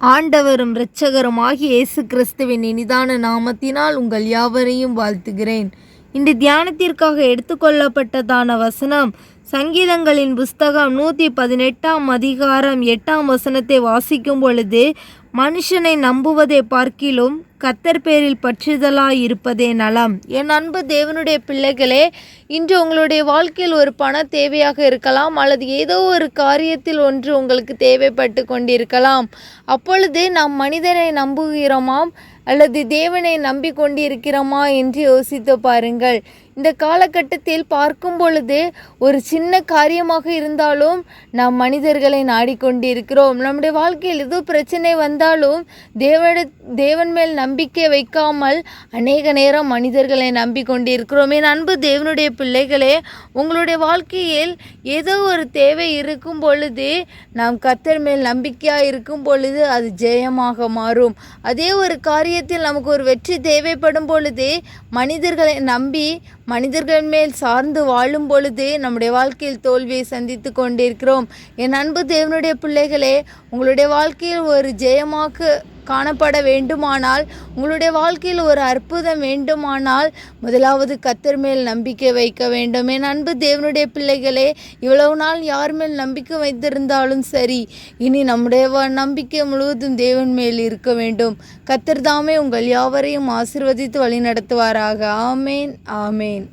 ஆண்டவரும் இரட்சகருமாகி ஆகிய இயேசு கிறிஸ்துவின் இனிதான நாமத்தினால் உங்கள் யாவரையும் வாழ்த்துகிறேன். இந்த தியானத்திற்காக எடுத்துக்கொள்ளப்பட்டதான வசனம் சங்கீதங்களின் புஸ்தகம் நூற்றி பதினெட்டாம் அதிகாரம் எட்டாம் வசனத்தை வாசிக்கும் பொழுது மனுஷனை நம்புவதை பார்க்கிலும் கத்தர் பேரில் பற்றுதலாய் இருப்பதே நலம். என் அன்பு தேவனுடைய பிள்ளைகளே இன்று உங்களுடைய வாழ்க்கையில் ஒரு பண தேவையாக இருக்கலாம் அல்லது ஏதோ ஒரு காரியத்தில் ஒன்று உங்களுக்கு தேவைப்பட்டு கொண்டிருக்கலாம். அப்பொழுது நாம் மனிதனை நம்புகிறோமாம் அல்லது தேவனை நம்பிக்கொண்டிருக்கிறோமா என்று யோசித்து பாருங்கள். இந்த காலகட்டத்தில் பார்க்கும் பொழுது ஒரு சின்ன காரியமாக இருந்தாலும் நாம் மனிதர்களை நாடிக்கொண்டிருக்கிறோம். நம்முடைய வாழ்க்கையில் எது பிரச்சனை வந்தாலும் தேவன தேவன் மேல் நம்பிக்கை வைக்காமல் அநேக நேரம் மனிதர்களை நம்பிக்கொண்டிருக்கிறோம். என் அன்பு தேவனுடைய பிள்ளைகளே உங்களுடைய வாழ்க்கையில் ஏதோ ஒரு தேவை இருக்கும் பொழுது நாம் கத்தர் மேல் நம்பிக்கையாக இருக்கும் பொழுது அது ஜெயமாக மாறும். அதே ஒரு காரியத்தில் நமக்கு ஒரு வெற்றி தேவைப்படும் பொழுது மனிதர்களை நம்பி மனிதர்கள் மேல் சார்ந்து வாழும் பொழுது நம்முடைய வாழ்க்கையில் தோல்வியை சந்தித்து கொண்டிருக்கிறோம். என் அன்பு தேவனுடைய பிள்ளைகளே உங்களுடைய வாழ்க்கையில் ஒரு ஜெயமாக காணப்பட வேண்டுமானால் உங்களுடைய வாழ்க்கையில் ஒரு அற்புதம் வேண்டுமானால் முதலாவது கத்தர் மேல் நம்பிக்கை வைக்க வேண்டும். என் அன்பு தேவனுடைய பிள்ளைகளே இவ்வளவு நாள் யார் மேல் நம்பிக்கை வைத்திருந்தாலும் சரி இனி நம்முடைய நம்பிக்கை முழுவதும் தேவன் மேல் இருக்க வேண்டும். கத்தர் தாமே உங்கள் யாவரையும் ஆசிர்வதித்து வழிநடத்துவாராக. ஆமேன் ஆமேன்.